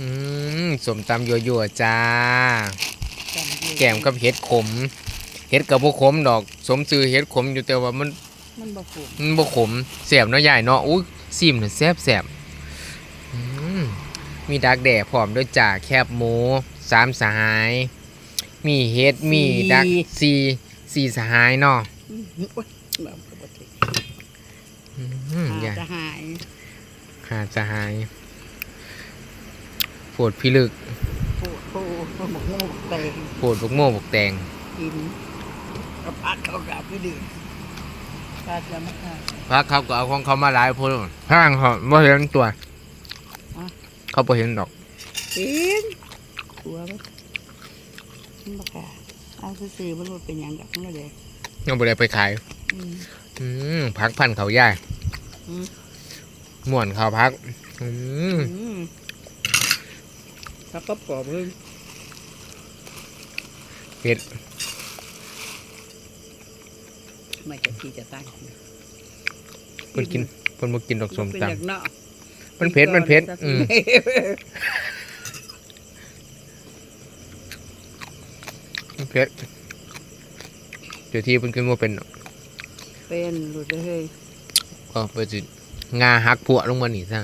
อืมสมตำยั่วๆจ้าจำอยู่แกมกับเห็ดขม เห็ดกับบ่ขมดอก สมชื่อเห็ดขมอยู่แต่ว่ามันมันบ่ผูกมันบ่ขมแซ่บเนาะยายเนาะอุ้ยซิมน่ะแซ่บแซ่บอืมมีดักแด่พร้อมด้วยจ่าแคบหมูสามสหาย มีเห็ดมีดักสี่สี่สหายเนาะอืมโอ๊ยแบบบ่ถึงอืมอาอย่าจะหายหาสหายโปว ดพิลึกโผล่โผล่โผล่หมกโม่หมกเตงโปวดบกโม่บกแตงกินกับพักเขากลับไปดื่มปลาจะมาค่ะ พักเขาก็เอาของเขามาหลายพนห้างเขาบ่เห็นตัวเขาบ่เห็นดอก กินตัวมันมันบ่ค่ะเอาซื่อๆมันบ่เป็นหยังดอกมันบ่ได้ยังบ่ได้ไปขาย อืม อืมพักพันเขาย่ายอืม ม่วนเขาพัก อืมอืม ครับก็ปอบเลยเผ็ดไม่จะที่จะตั้งเพิ่นกินเพิ่นบ่กินดอกสมเป็นตอย่างเนาะำมันเผ็ดมันเผ็ดอืมมันเผ็ดเดี๋ยวที่เพิ่นกินบ่เป็นดอกเป็นหลุดเลยเฮ้ยก็ไปสิงาหักผัวลงมานี่ซะ